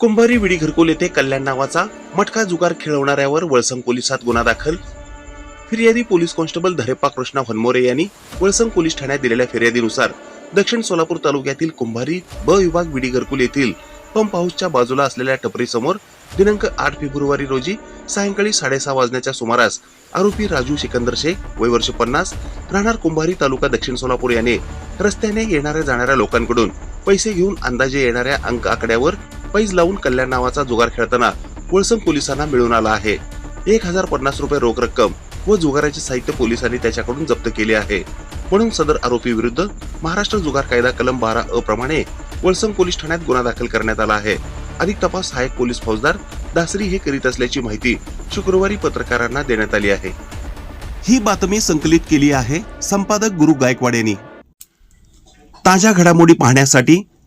कुंभारी विडी घरकुल येथे कल्याण नावाचा मटका जुगार खेळवणाऱ्यावर वळसंग पोलिसात गुन्हा दाखल. फिर्यादी पोलीस कॉन्स्टेबल धरेप्पा कृष्णा हनमोरे यांनी वळसंग पोलीस ठाण्यात दिलेल्या फिर्यादीनुसार दक्षिण सोलापूर तालुक्यातील कुंभारी ब विभाग विडी घरकुल येथील पंप हाऊसच्या बाजूला असलेल्या टपरीसमोर दिनांक आठ फेब्रुवारी रोजी सायंकाळी साडेसहा वाजण्याच्या सुमारास आरोपी राजू सिकंदर शेख वय वर्ष पन्नास राहणार कुंभारी तालुका दक्षिण सोलापूर याने रस्त्याने येणाऱ्या जाणाऱ्या लोकांकडून पैसे घेऊन अंदाजे येणाऱ्या अंक आकड्यावर पैज लावून कल्याण नावाचा जुगार खेळताना वळसंग पोलिसांना मिळून आला आहे. एक हजार पन्नास रुपये रोख रक्कम व जुगाराचे साहित्य पोलिसांनी त्याच्याकडून जप्त केले आहे. म्हणून सदर आरोपी विरुद्ध महाराष्ट्र जुगार कायदा कलम बारा अ प्रमाणे वळसंग पोलीस ठाण्यात गुन्हा दाखल करण्यात आला आहे. अधिक तपास सहाय्यक पोलीस फौजदार दासरी हे करीत असल्याची माहिती शुक्रवारी पत्रकारांना देण्यात आली आहे. ही बातमी संकलित केली आहे संपादक गुरु गायकवाड यांनी. ताज्या घडामोडी पाहण्यासाठी